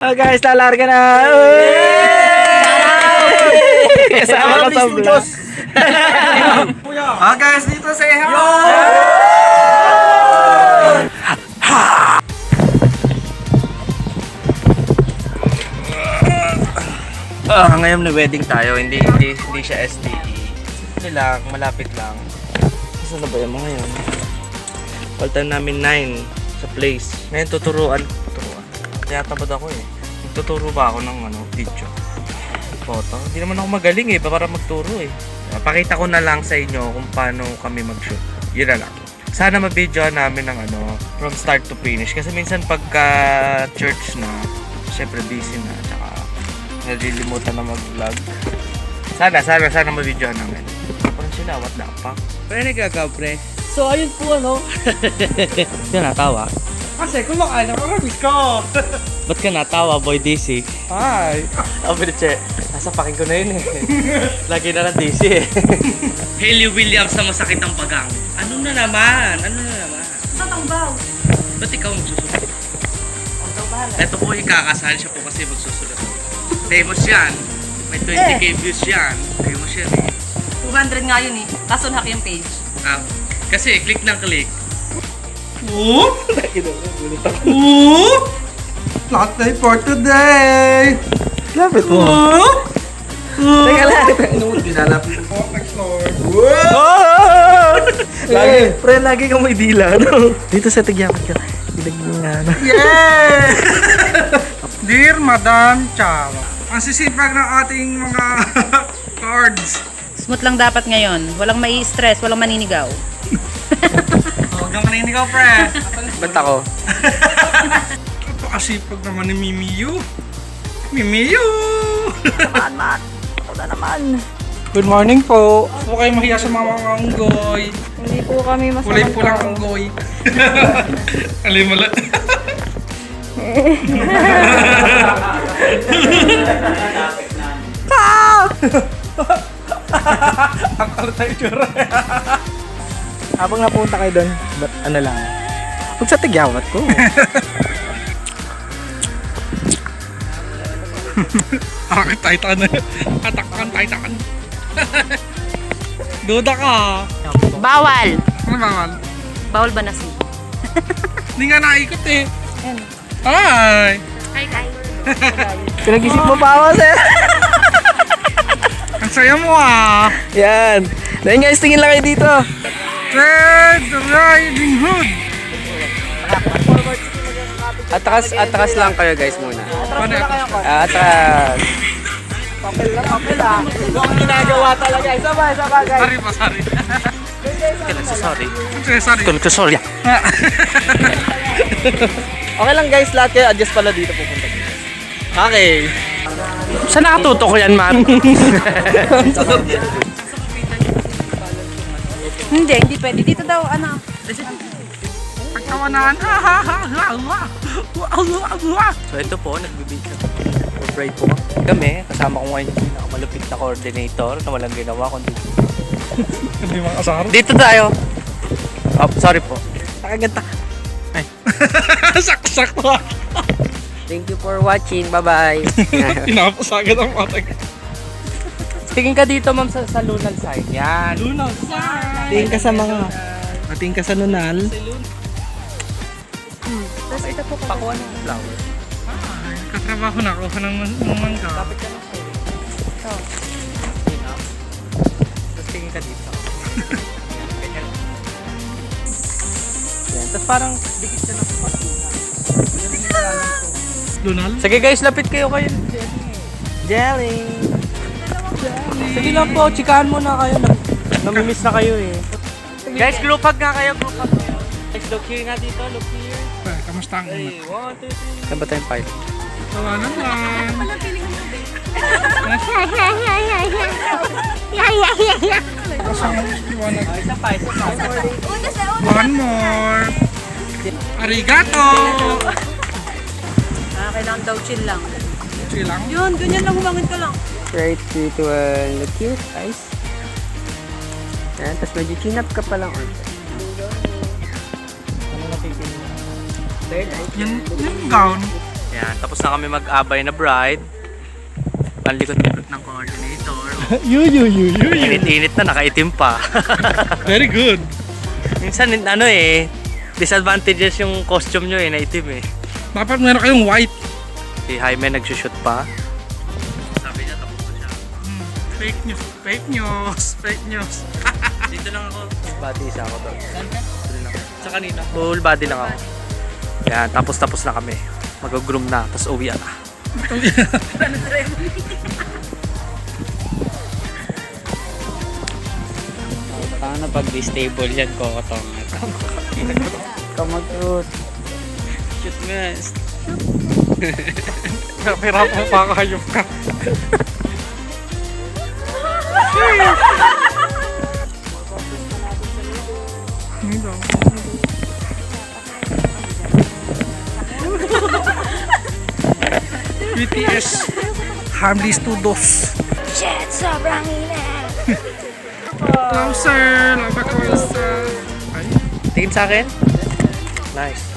Oh guys, lalarga na! Kasama ko sa vlog. Ah guys, dito sa Iha! Ah, ngayon na wedding tayo, hindi hindi hindi siya STE. Hindi lang, malapit lang. Saan na ba yung mga yun? Paltan namin 9 sa place. Ngayon tuturuan. Kaya tabad ako eh. Tuturo ba ako ng ano, video? Photo? Hindi naman ako magaling eh, para magturo eh. Pakita ko na lang sa inyo kung paano kami mag-shoot. Yun na lang. Sana ma-video namin ng ano, from start to finish. Kasi minsan pagka church na, syempre busy na, tsaka nalilimutan na mag-vlog. Sana, sana, sana ma-video namin. Parang sila, what the fuck? Pre, nagagaw pre. So, ayun po ano. Yan, natawa. Kasi kumakain ako ng ko. Ba't ka natawa, boy DC? Hi! Oh, che, nasa paking ko na yun eh. Lagi na lang DC eh. Hailey Williams na masakit ang pagang. Ano na naman? Ano na naman? Sa tangbaw. Ba't ikaw magsusulat? Ang daw bahala. Ito po ikakasal siya po kasi magsusulat. Famous yan. May 20k views yan. Famous yan eh. 200 nga yun eh. Kaso hack yung page. Ah, kasi click ng click. Not day for today! Lapit mo. Teka lang. Dinalapit ko. Next Lord. Oh! Lagi, pre, lagi kang may dila, no? Dito sa tigyapat ka. Dilag mo nga, no? Yeah! Dear Madam Charo, ang sisipag ng ating mga cards. Smooth lang dapat ngayon. Walang mai stress walang maninigaw. Huwag kang maninigaw, pre. Ba't ako? Napakasipag naman ni Mimiyu. Mimiyu! Good morning po. Huwag kayong mahiya sa mga mga unggoy. Hindi po kami Kulay po lang unggoy. Alimala. Ang kalat na itsura. Habang napunta kayo doon, ano lang? Huwag sa tigyawat ko. Akit Titan. Atakkan Titan. Duda ka. Bawal! Ano bawal? Bawal ba na si? Hindi nga naikot eh. Hi! Hi, hi. Pinag-isip mo pa ako, sir. Ang saya mo ah! Yan. Dahil guys, tingin lang kayo dito. Red Riding Hood! Atras, atras lang kayo guys muna. Atras. Papel lang, papel ah. Huwag ginagawa talaga. Isa ba, isa ba guys? Sorry pa, sorry. Sorry. Sorry, sorry. Sorry. okay lang guys, lahat kayo adjust pala dito pupunta. Okay. Saan nakatuto ko yan, Matt? Hindi, hindi pwede. Dito daw, ano. Pagkawanan. So ito po, nagbibigay for pride po. Kami, kasama ko ngayon yung pinakamalupit na coordinator na walang ginawa kundi Hindi mga asar. Dito tayo. Oh, sorry po. Nakaganda. Saksak pa. Thank you for watching. Bye-bye. Pinapasagad ang matag. Tingin ka dito, ma'am, sa, sa lunal side. Yan. Lunaw. Tingin ka sa mga... Tingin ka sa lunal. Tapos ito po. Pakuha ng flower. Katrabaho na ako ng, ng mangga. Kapit ka lang sa'yo. Ito. Ah. Tapos tingin ka dito. Ganyan. Yan. Tapos parang dikit ka ng patungan. Lunal? Sige guys, lapit kayo kayo. Jelly. Sige lang po, chikahan mo na kayo. Nam namimiss na kayo eh. Guys, group hug nga kayo, group hug kayo. Guys, look here nga dito, look here. Pre, kamusta ang una? Hey, one, two, three. Saan ba tayong pilot? Wala naman. Isa pa, isa pa. One more. Arigato. Ah, kailangan daw chill lang. Chill lang. Yun, ganyan lang humangin ka lang. Right, 3, 2, 1. Look cute, guys. Yan, tapos medyo chin up ka pa lang. onte. Ano na pipili? Yan, yan gown. Yan, tapos na kami mag-abay na bride. Ang likod-likod ng coordinator. Yu, yu, yu, yu, yu. Init-init na, nakaitim pa. Very good. Minsan, ano eh, disadvantages yung costume nyo eh, naitim eh. Dapat meron kayong white. Si Jaime nagsushoot pa. Sabi niya, tapos na siya. Fake news. Fake news. Fake news. Dito lang ako. Body isa ako to. Sa kanina? Full body lang ako. Yan, tapos tapos na kami. Mag-groom na, tapos uwi na. Paano pag stable yan, kokotong? Kamagot. Shoot nga. Kapira po pa kayop ka. BTS Harmless Studios Shit, sobrang init. Closer, lava closer Ay, Tingin sa akin? Nice.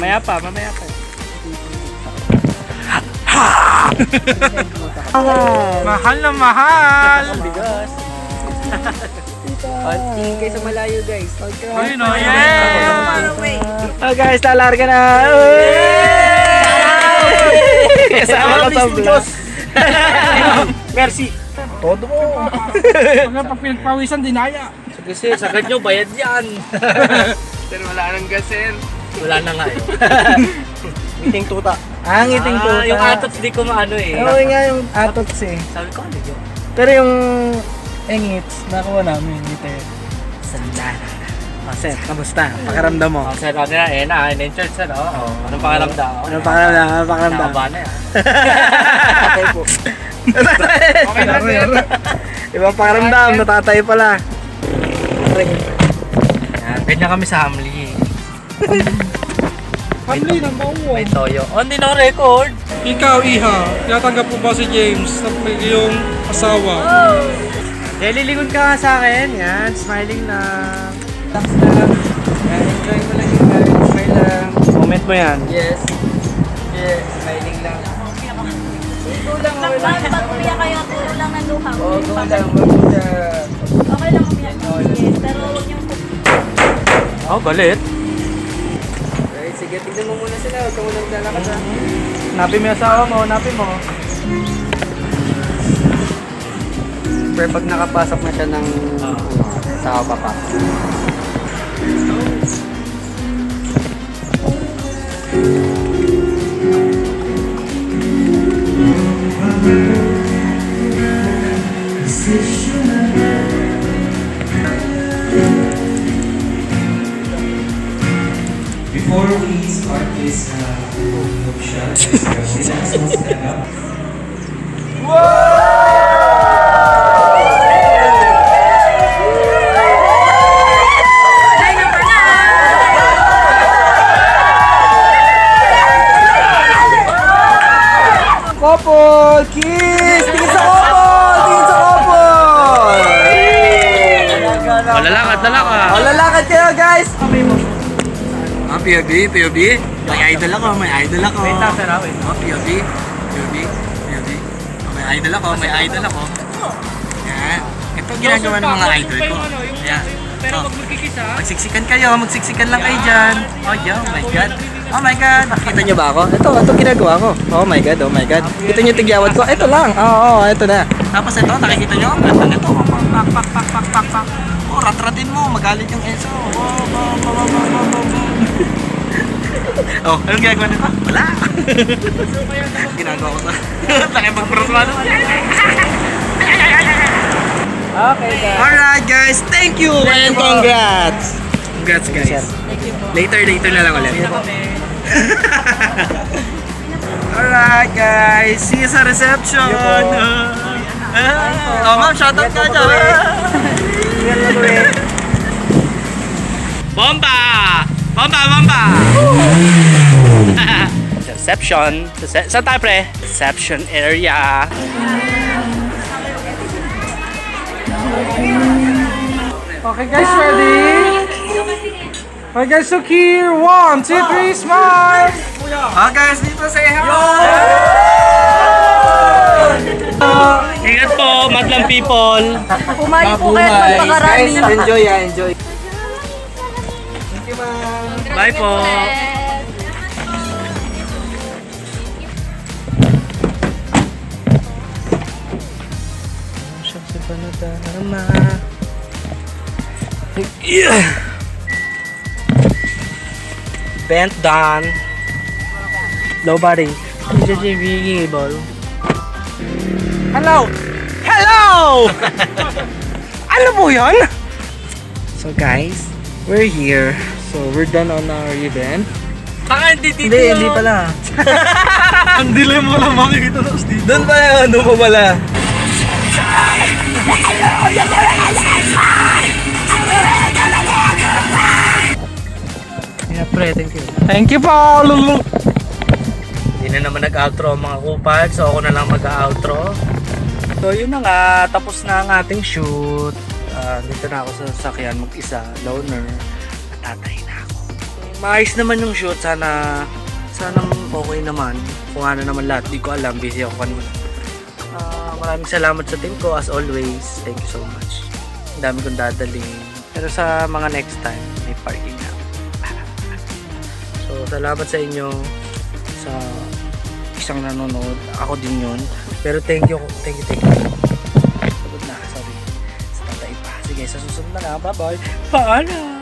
Mamaya pa, mamaya pa. mahal na mahal! Oh, tingin kayo sa malayo, guys. Ayun o, yeah! Oh guys, lalarga na! Kasama ka sa vlog. Merci. Todo mo. Pag pag pinagpawisan, dinaya. Kasi sagad nyo, bayad yan. Pero wala nang gaser. Wala na nga eh. Meeting tuta. Ah, ang iting Ah, tuta. yung atots di ko maano eh. Oo nga yung atots eh. Sabi ko, ano yun? Pero yung engits, nakuha namin dito eh. Sandana. O, Seth, kamusta? Pakiramdam mo. Oh, sir, ano na, eh na, in-church ano? Oh, anong pakiramdam? Anong pakiramdam? Anong pakiramdam? Nakaba na yan. Tatay po. okay na, sir. Ibang pakiramdam, natatay pala. Yan, ganyan kami sa Hamli. Family ng maungo. May toyo. Oh, hindi na record. Ikaw, Iha, tinatanggap mo ba si James sa iyong asawa? Eh, lilingon ka nga sa akin. Yan, smiling na. Relax lang. Yan, enjoy mo lang yung guys. Smile lang. Comment mo yan. Yes. Yes, smiling lang. Bakit pag umiyak kayo, tulo lang ng luha. Oo, go lang. Wag. Okay lang umiyak. Yes, pero huwag niyong Oh, galit. Sige, tignan mo muna sila. Huwag ka muna maglalakad ha. Napin mo yung asawa mo, napin mo. Pero pag nakapasok na siya ng ano, sa papasok. Before Couple! Kiss! Tingin sa couple! Tingin sa couple! Oh, lalakad, lalakad. O, lalakad kayo guys! Ah, POV, POV. May idol ako, may idol ako. Wait lang, sir, ah, wait. Oh, POV, POV, POV. Oh, may idol ako, may idol ako. Yan. Ito ginagawa ng mga idol ko. Yan. Pero Oh. pag magkikis ha, Magsiksikan kayo, magsiksikan lang kayo dyan. Oh, oh my God. Oh my God. Kita nyo ba ako? Ito, ito ginagawa ko. Oh my God, oh my God. Kita nyo yung tigyawat ko? Ito lang. Oo, oh, oh, ito na. Tapos ito, nakikita nyo? Ang ganda nito. Pak, pak, pak, pak, pak, pak. Oh, rat-ratin mo. Magalit yung ESO. Oh, oh, oh, oh, oh, oh, oh. Oh, anong ginagawa nito? Wala. ginagawa ko to. Laki pag-prosmano. Okay guys. Alright guys, thank you and congrats. Congrats guys. Later, later na lang ulit. Alright guys, see you sa reception. Ah, oh ma'am, shoutout ka dyan. Bomba! Bomba, bomba! Reception. Rece- Saan tayo, pre? Reception area. Okay guys, ready? Alright guys, look here. One, two, three, smile. Ah guys, dito say hi! Ingat po, madlang people. Pumali po kayo at magpakarami. Guys, enjoy ah, enjoy. Bye po. Siya sa panorama. Yeah. Bent down. Nobody. Just ball. Hello! Hello! ano po yun? So guys, we're here. So we're done on our event. Baka hindi dito Hindi, hindi pala. Ang dilim mo lang makikita sa Steve. Doon pala doon pa pala. Pre, thank you. Thank you po, Lulu. Hindi na naman nag-outro ang mga kupad, so ako na lang mag-outro. So yun na nga, tapos na ang ating shoot. Ah, dito na ako sa sasakyan mag-isa, loner. Natatay na ako. Maayos naman yung shoot, sana sana okay naman. Kung ano naman lahat, di ko alam, busy ako kanina. Ah, maraming salamat sa team ko as always. Thank you so much. Ang dami kong dadalhin. Pero sa mga next time, may parking na. Salamat sa inyo sa isang nanonood. Ako din yun. Pero thank you, thank you, thank you. Sagot na, sorry. Sa tatay pa. Sige, sa susunod na nga. Bye-bye. Paalam!